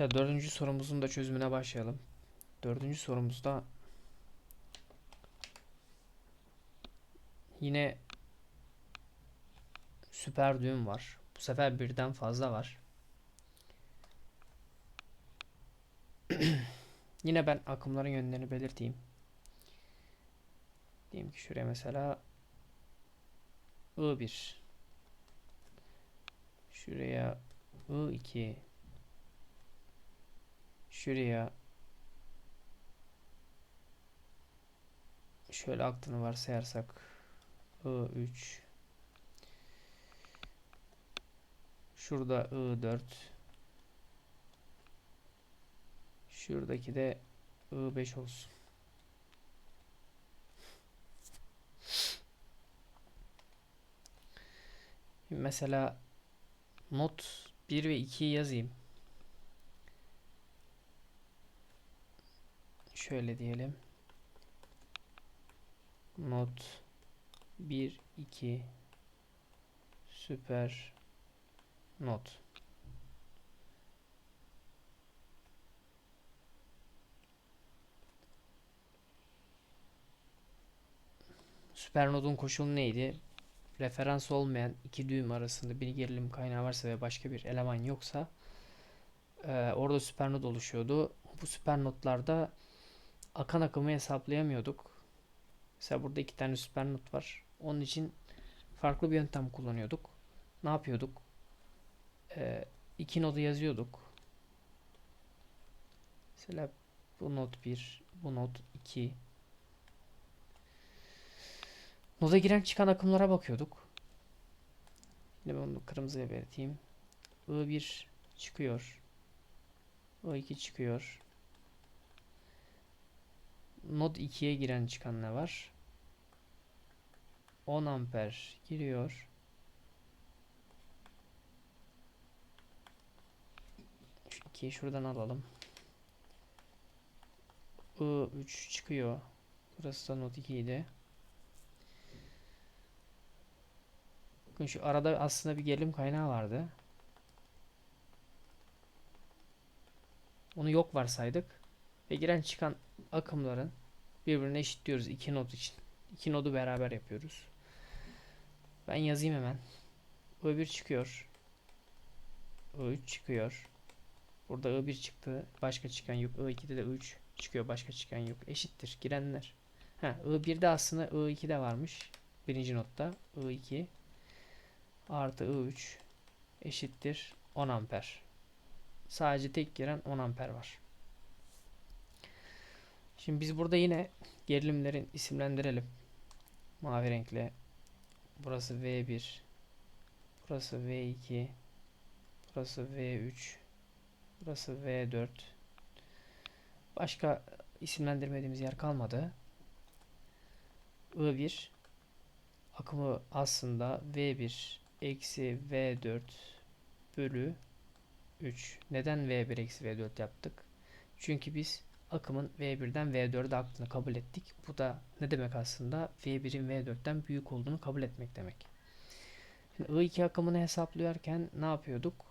Arkadaşlar dördüncü sorumuzun da çözümüne başlayalım. Dördüncü sorumuzda yine süper düğüm var. Bu sefer birden fazla var. Yine ben akımların yönlerini belirteyim. Diyelim ki şuraya mesela I1 Şuraya I2 Şuraya şöyle aklını varsayarsak I3 Şurada I4 Şuradaki de I5 olsun. Mesela not 1 ve 2'yi yazayım. Şöyle diyelim. Not 1 2 süper not. Süpernodun koşulu neydi? Referans olmayan iki düğüm arasında bir gerilim kaynağı varsa ve başka bir eleman yoksa e, orada süpernod oluşuyordu. Bu süpernodlarda akan akımı hesaplayamıyorduk. Mesela burada iki tane süpernod var. Onun için farklı bir yöntem kullanıyorduk. Ne yapıyorduk? E, iki nodu yazıyorduk. Mesela bu not 1, bu not 2. Noda giren çıkan akımlara bakıyorduk. Yine ben bunu kırmızıya belirteyim. I1 çıkıyor. I2 çıkıyor. Nod 2'ye giren çıkan ne var? 10 amper giriyor. Şu 2'yi şuradan alalım. I3 çıkıyor. Burası da nod 2 idi. Bakın şu arada aslında bir gerilim kaynağı vardı. Onu yok varsaydık. Ve giren çıkan akımların birbirine eşitliyoruz iki nod için. İki nodu beraber yapıyoruz. Ben yazayım hemen. I1 çıkıyor. I3 çıkıyor. Burada I1 çıktı. Başka çıkan yok. I2'de de I3 çıkıyor. Başka çıkan yok. Eşittir. Girenler. Ha, I1'de aslında I2'de varmış. Birinci notta. I2 artı I3 eşittir 10 amper. Sadece tek giren 10 amper var. Şimdi biz burada yine gerilimlerin isimlendirelim. Mavi renkle. Burası V1. Burası V2. Burası V3. Burası V4. Başka isimlendirmediğimiz yer kalmadı. I1 akımı aslında V1 eksi V4 bölü 3. Neden V1 eksi V4 yaptık? Çünkü biz akımın V1'den V4'e aktığını kabul ettik. Bu da ne demek aslında? V1'in V4'ten büyük olduğunu kabul etmek demek. Şimdi I2 akımını hesaplıyorken ne yapıyorduk?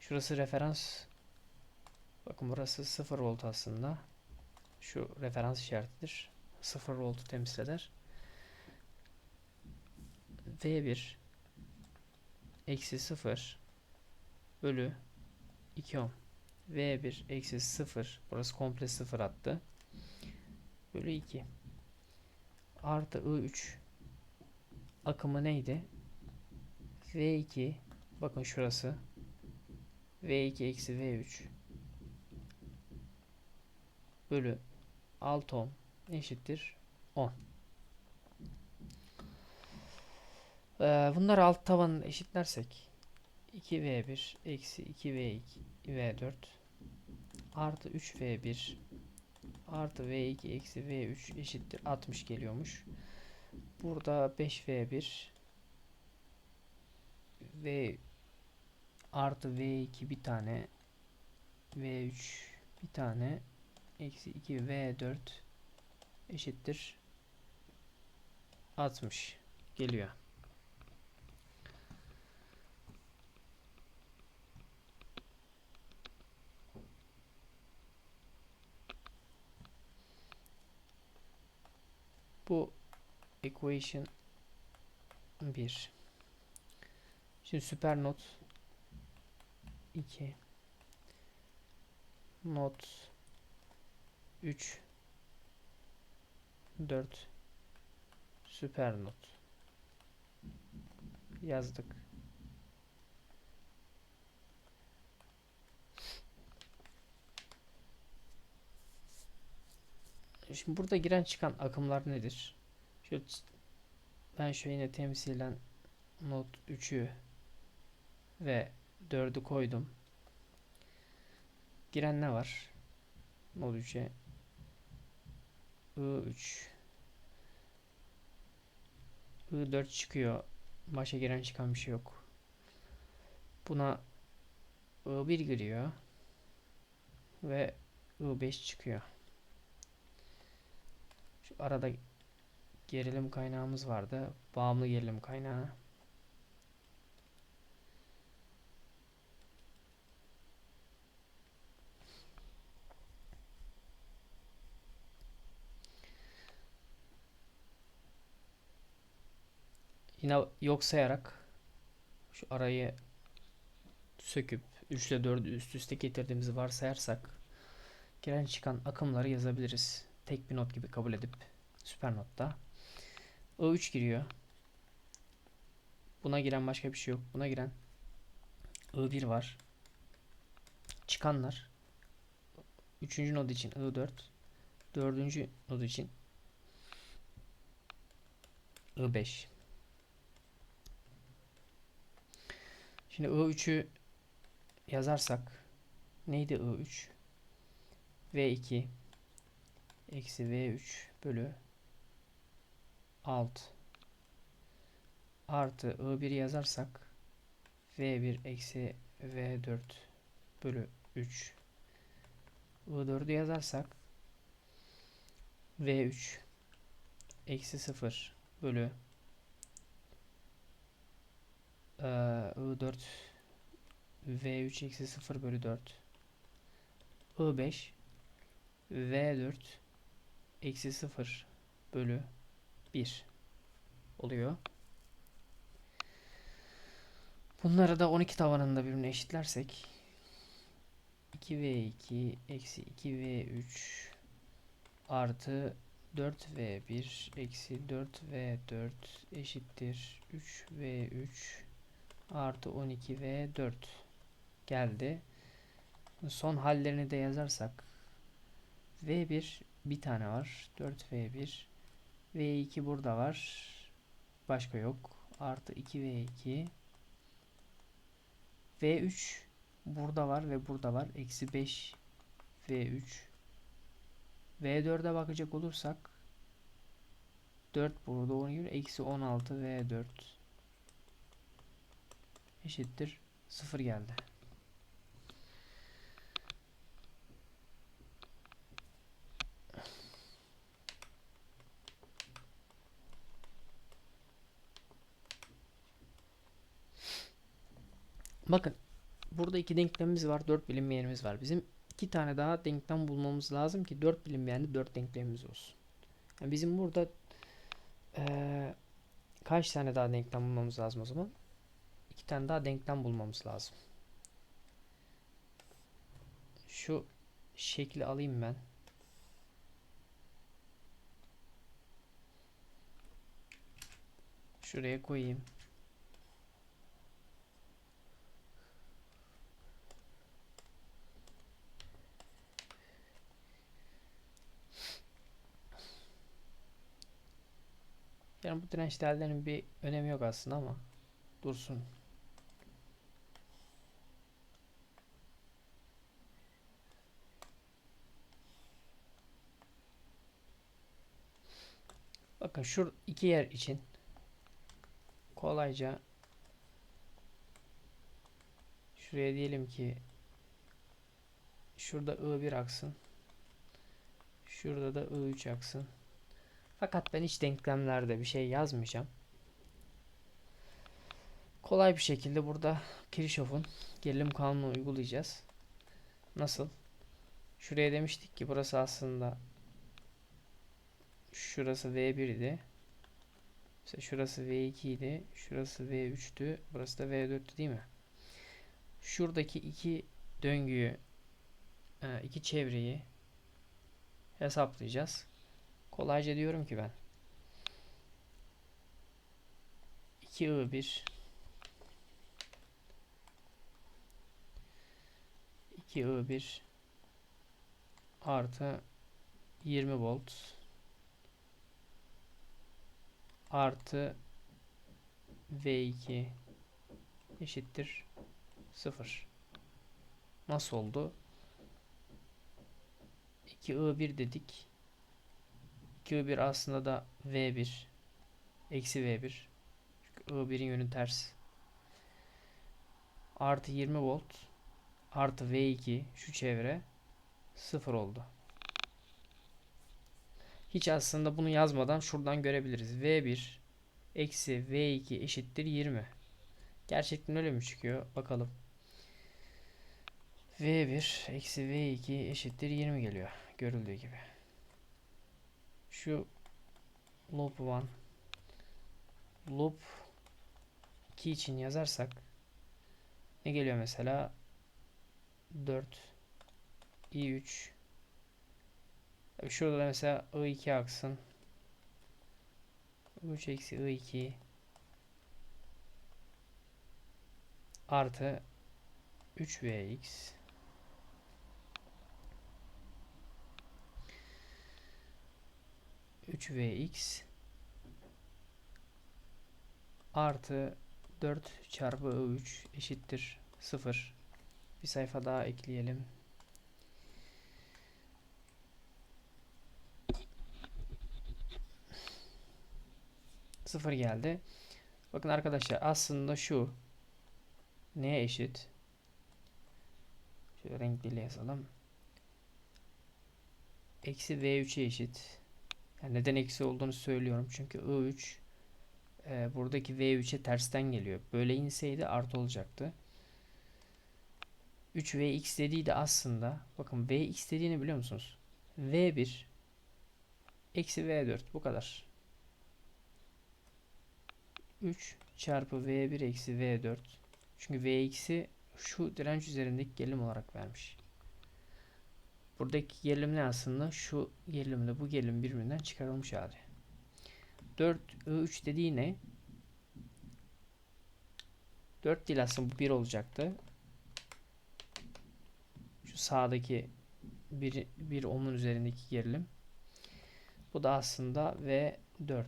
Şurası referans. Bakın burası 0 volt aslında. Şu referans işaretidir. 0 voltu temsil eder. V1 eksi 0 bölü 2 ohm. V1 eksi 0 burası komple 0 attı. Bölü 2 artı I3 akımı neydi? V2 bakın şurası V2 eksi V3 bölü 6 ohm eşittir 10. Ee, bunları alt tavanını eşitlersek 2v1 eksi 2v2 v4 artı 3v1 artı v2 eksi v3 eşittir 60 geliyormuş. Burada 5v1 v artı v2 bir tane v3 bir tane eksi 2 v4 eşittir 60 geliyor. Bu equation 1. Şimdi süper not 2 not 3 4 süper not yazdık. Şimdi burada giren çıkan akımlar nedir? Şöyle ben şöyle yine temsilen not 3'ü ve 4'ü koydum. Giren ne var? Not 3'e I3 I4 çıkıyor. Başa giren çıkan bir şey yok. Buna I1 giriyor. Ve I5 çıkıyor. Arada gerilim kaynağımız vardı. Bağımlı gerilim kaynağı. Yine yok sayarak şu arayı söküp 3 ile 4'ü üst üste getirdiğimizi varsayarsak giren çıkan akımları yazabiliriz. Tek bir not gibi kabul edip süper notta. I3 giriyor. Buna giren başka bir şey yok. Buna giren I1 var. Çıkanlar 3. nod için I4 4. nod için I5 Şimdi I3'ü yazarsak neydi I3? V2 eksi V3 bölü 6 artı I1 yazarsak V1 eksi V4 bölü 3 I4'ü yazarsak V3 eksi 0 bölü eee, I4 V3 eksi 0 bölü 4 I5 V4 eksi 0 bölü 1 oluyor. Bunları da 12 tavanında birbirine eşitlersek 2V2 eksi 2V3 artı 4V1 eksi 4V4 eşittir 3V3 artı 12V4 geldi. Son hallerini de yazarsak V1 bir tane var. 4V1 V2 burada var. Başka yok. Artı 2V2 V3 burada var ve burada var. Eksi 5 V3 V4'e bakacak olursak 4 burada 12 eksi 16 V4 eşittir 0 geldi. Bakın burada iki denklemimiz var. Dört bilinmeyenimiz var. Bizim iki tane daha denklem bulmamız lazım ki dört bilinmeyenli dört denklemimiz olsun. Yani bizim burada eee, kaç tane daha denklem bulmamız lazım o zaman? İki tane daha denklem bulmamız lazım. Şu şekli alayım ben. Şuraya koyayım. Yani bu direnç değerlerinin bir önemi yok aslında ama dursun. Bakın şu iki yer için kolayca şuraya diyelim ki şurada I1 aksın. Şurada da I3 aksın. Fakat ben hiç denklemlerde bir şey yazmayacağım. Kolay bir şekilde burada Kirchhoff'un gerilim kanunu uygulayacağız. Nasıl? Şuraya demiştik ki burası aslında şurası V1 idi. Mesela şurası V2 idi. Şurası V3'tü. Burası da V4'tü değil mi? Şuradaki iki döngüyü e, iki çevreyi hesaplayacağız. Kolayca diyorum ki ben 2I1 2I1 artı 20 volt artı V2 eşittir 0. Nasıl oldu? 2I1 dedik. 2I1 aslında da V1 eksi V1 çünkü I1'in yönü ters. Artı 20 volt artı V2 şu çevre 0 oldu. Hiç aslında bunu yazmadan şuradan görebiliriz. V1 eksi V2 eşittir 20. Gerçekten öyle mi çıkıyor? Bakalım. V1 eksi V2 eşittir 20 geliyor. Görüldüğü gibi. Şu loop 1 loop 2 için yazarsak ne geliyor mesela? 4 i3 Tabii şurada da mesela i2 aksın. i3 eksi i2 artı 3vx 3vx artı 4 çarpı i3 eşittir 0. Bir sayfa daha ekleyelim. Sıfır geldi. Bakın arkadaşlar aslında şu neye eşit? Şöyle renkli yazalım. Eksi V3'e eşit. Yani neden eksi olduğunu söylüyorum. Çünkü I3 e, buradaki V3'e tersten geliyor. Böyle inseydi artı olacaktı. 3Vx dediği de aslında bakın Vx dediğini biliyor musunuz? V1 eksi V4 bu kadar. 3 çarpı V1 eksi V4 çünkü Vx'i şu direnç üzerindeki gerilim olarak vermiş. Buradaki gerilim ne aslında? Şu gerilimle bu gerilim birbirinden çıkarılmış hali. 4 I3 dediği ne? 4 değil aslında bu 1 olacaktı. Şu sağdaki bir, bir ohmun üzerindeki gerilim. Bu da aslında V4.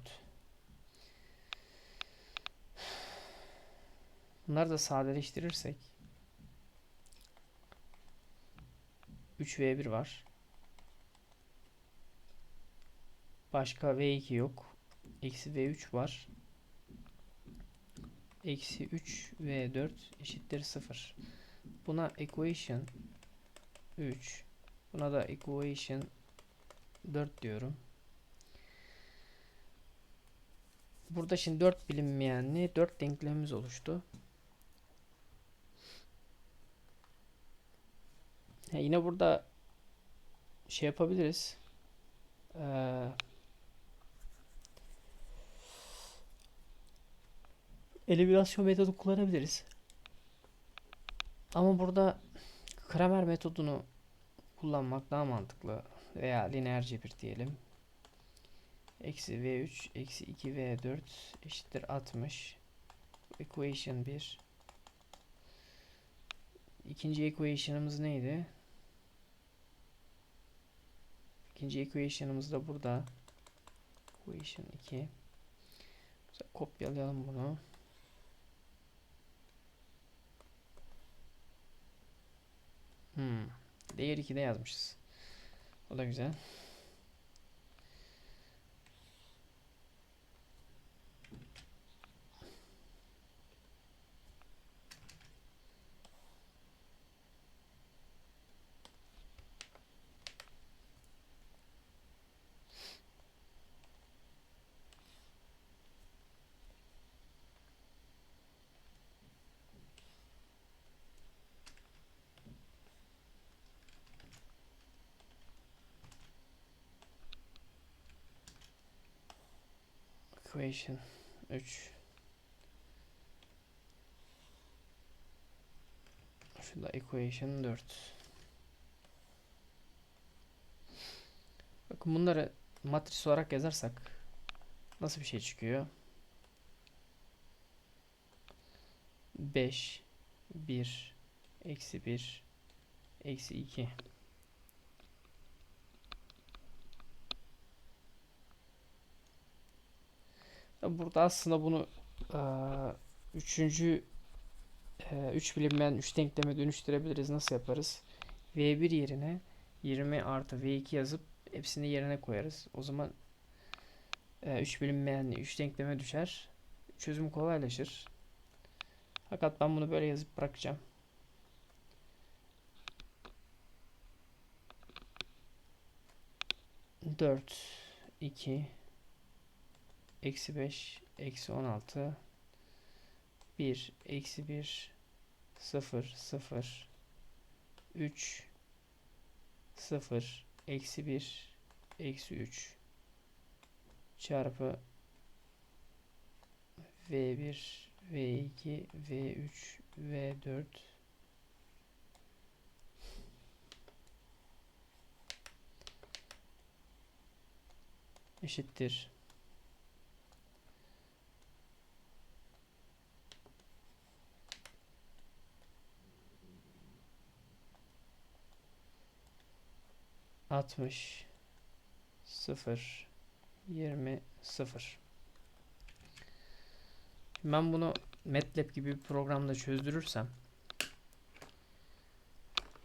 Bunları da sadeleştirirsek 3V1 var. Başka V2 yok. Eksi V3 var. Eksi 3 V4 eşittir 0. Buna equation 3. Buna da equation 4 diyorum. Burada şimdi 4 bilinmeyenli 4 denklemimiz oluştu. Ya yine burada şey yapabiliriz. Ee, eliminasyon metodu kullanabiliriz. Ama burada Kramer metodunu kullanmak daha mantıklı. Veya lineer cebir diyelim. Eksi V3 eksi 2 V4 eşittir 60. Equation 1. İkinci equation'ımız neydi? İkinci equation'ımız da burada. Equation 2. Mesela kopyalayalım bunu. Hmm. Değer 2'de yazmışız. O da güzel. Equation. 3 Şu da equation 4 Bakın bunları matris olarak yazarsak nasıl bir şey çıkıyor? 5 1 eksi 1 eksi 2 Burada aslında bunu eee, üçüncü eee, üç bilinmeyen üç denkleme dönüştürebiliriz. Nasıl yaparız? V1 yerine 20 artı V2 yazıp hepsini yerine koyarız. O zaman eee, üç bilinmeyen üç denkleme düşer. Çözüm kolaylaşır. Fakat ben bunu böyle yazıp bırakacağım. Dört, iki, eksi beş, eksi on altı, bir, eksi bir, sıfır, sıfır, üç, sıfır, eksi bir, eksi üç. Çarpı V1, V2, V3, V4 eşittir. Altmış sıfır yirmi sıfır. Ben bunu MATLAB gibi bir programda çözdürürsem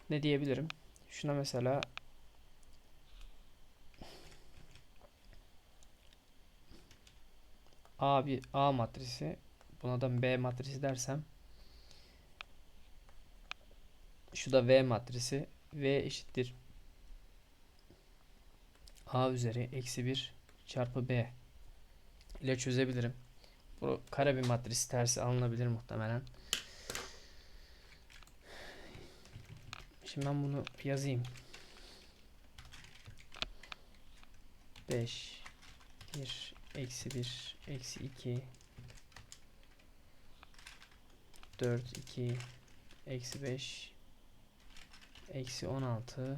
ne diyebilirim? Şuna mesela A bir A matrisi buna da B matrisi dersem şu da V matrisi V eşittir A üzeri eksi 1 çarpı B ile çözebilirim. Bu kare bir matris tersi alınabilir muhtemelen. Şimdi ben bunu yazayım. 5 1 eksi 1 eksi 2 4 2 eksi 5 eksi 16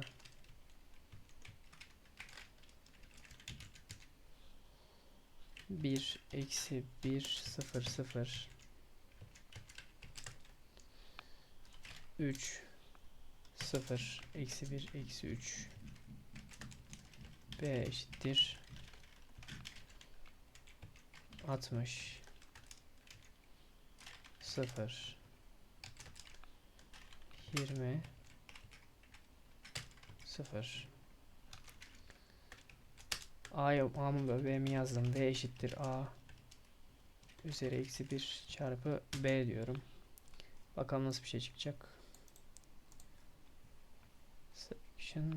1 eksi 1 0 0 3 0 eksi 1 eksi 3 B eşittir 60 0 20 0 A'ya A'mı ve B'mi yazdım. B eşittir A üzeri eksi 1 çarpı B diyorum. Bakalım nasıl bir şey çıkacak. Section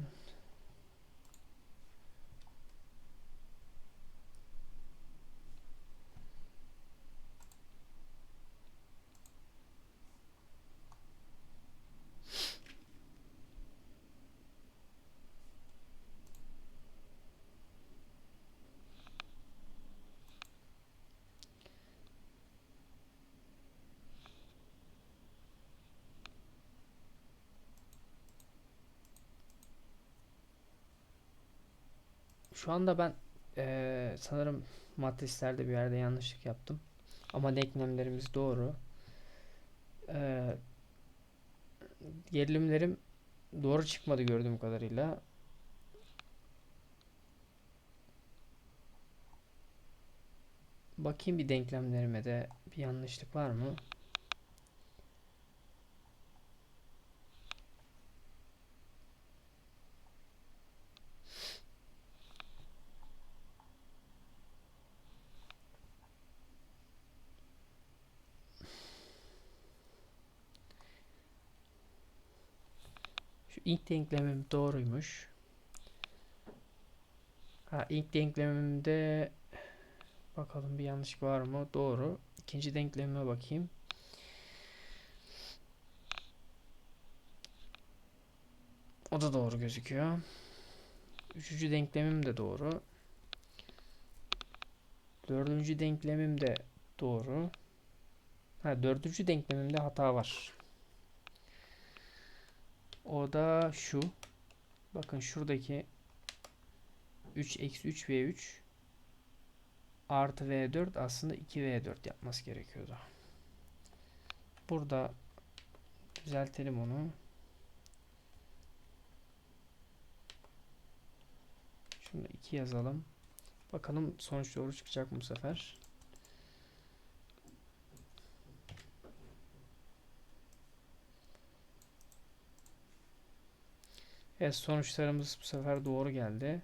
Şu anda ben eee, sanırım matrislerde bir yerde yanlışlık yaptım. Ama denklemlerimiz doğru. Eee gerilimlerim doğru çıkmadı gördüğüm kadarıyla. Bakayım bir denklemlerime de bir yanlışlık var mı? İlk denklemim doğruymuş. Ha ilk denklemimde bakalım bir yanlışlık var mı? Doğru. İkinci denklemime bakayım. O da doğru gözüküyor. Üçüncü denklemim de doğru. Dördüncü denklemim de doğru. Ha, dördüncü denklemimde hata var. O da şu. Bakın şuradaki 3 eksi 3 v3 artı v4 aslında 2 v4 yapması gerekiyordu. Burada düzeltelim onu. Şunu 2 yazalım. Bakalım sonuç doğru çıkacak mı bu sefer. Evet sonuçlarımız bu sefer doğru geldi.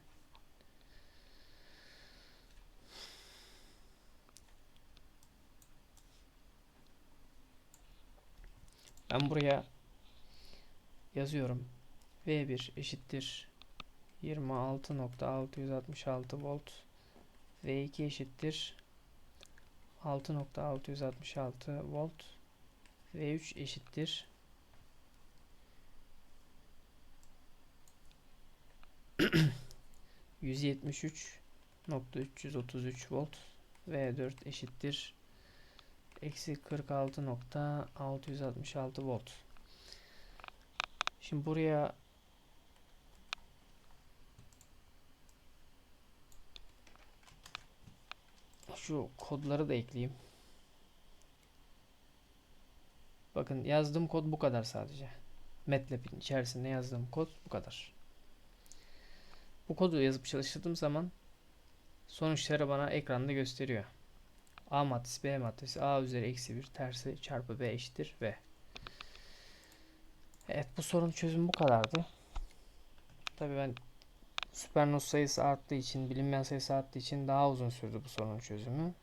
Ben buraya yazıyorum. V1 eşittir 26.666 volt. V2 eşittir 6.666 volt. V3 eşittir 173.333 volt V4 eşittir eksi 46.666 volt. Şimdi buraya şu kodları da ekleyeyim. Bakın yazdığım kod bu kadar sadece. MATLAB'in içerisinde yazdığım kod bu kadar. Bu kodu yazıp çalıştırdığım zaman sonuçları bana ekranda gösteriyor. A maddesi B maddesi A üzeri eksi 1 tersi çarpı B eşittir V. Evet bu sorun çözümü bu kadardı. Tabii ben süpernos sayısı arttığı için bilinmeyen sayısı arttığı için daha uzun sürdü bu sorunun çözümü.